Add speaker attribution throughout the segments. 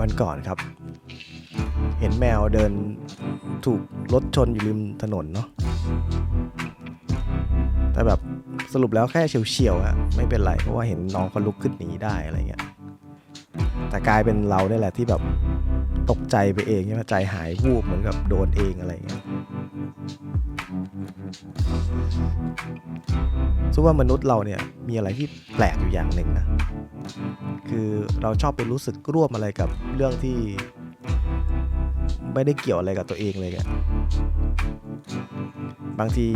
Speaker 1: วันก่อนครับ เห็นแมวเดินถูกรถชนอยู่ริมถนนเนาะแต่แบบสรุปแล้วแค่เฉียวๆอะไม่เป็นไร เพราะว่าเห็นน้องเขาลุกขึ้นหนีได้อะไรเงี้ยแต่กลายเป็นเราเนี่ยแหละที่แบบตกใจไปเองใช่ไหมใจหายวูบเหมือนกับโดนเองอะไรเงี้ย ซึ่งว่ามนุษย์เราเนี่ยมีอะไรที่แปลกอยู่อย่างหนึ่งนะคือเราชอบไปรู้สึกร่วมอะไรกับเรื่องที่ ไม่ได้เกี่ยวอะไรกับตัวเองเลยอะบางที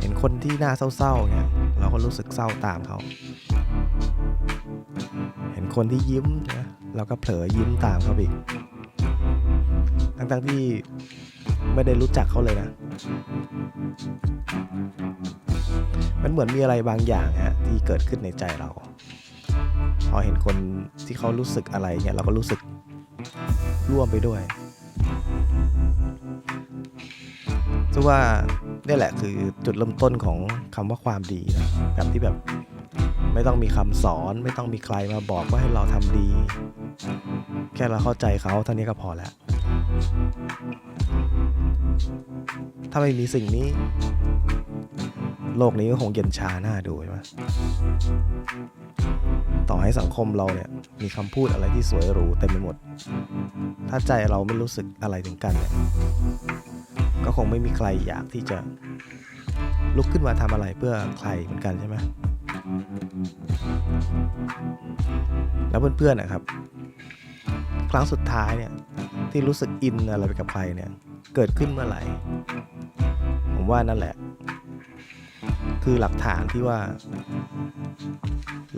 Speaker 1: เห็นคนที่น่าเศร้าๆเนี่ยเราก็รู้สึกเศร้าตามเขา เห็นคนที่ยิ้มนะเราก็เผลอยิ้มตามเขาอีก ทั้งๆที่ไม่ได้รู้จักเขาเลยนะ มันเหมือนมีอะไรบางอย่างฮะที่เกิดขึ้นในใจเรา พอเห็นคนที่เขารู้สึกอะไรเนี่ยเราก็รู้สึกร่วมไปด้วยซึ่งว่านี่แหละคือจุดเริ่มต้นของคำว่าความดีนะแบบที่แบบไม่ต้องมีคำสอน ไม่ต้องมีใครมาบอกว่าให้เราทำดี แค่เราเข้าใจเขาเท่านี้ก็พอแล้ว ถ้าไม่มีสิ่งนี้ โลกนี้ก็คงเย็นชาหน้าดูใช่ไหมต่อให้สังคมเราเนี่ยมีคำพูดอะไรที่สวยหรูเต็มไปหมด ถ้าใจเราไม่รู้สึกอะไรถึงกันเนี่ยก็คงไม่มีใครอยากที่จะลุกขึ้นมาทำอะไรเพื่อใครเหมือนกันใช่ไหมแล้วเพื่อนๆนะครับ ครั้งสุดท้ายเนี่ยที่รู้สึกอินอะไรไปกับใครเนี่ยเกิดขึ้นเมื่อไหร่ ผมว่านั่นแหละ คือหลักฐานที่ว่า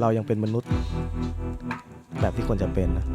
Speaker 1: เรายังเป็นมนุษย์แบบที่ควรจะเป็นนะ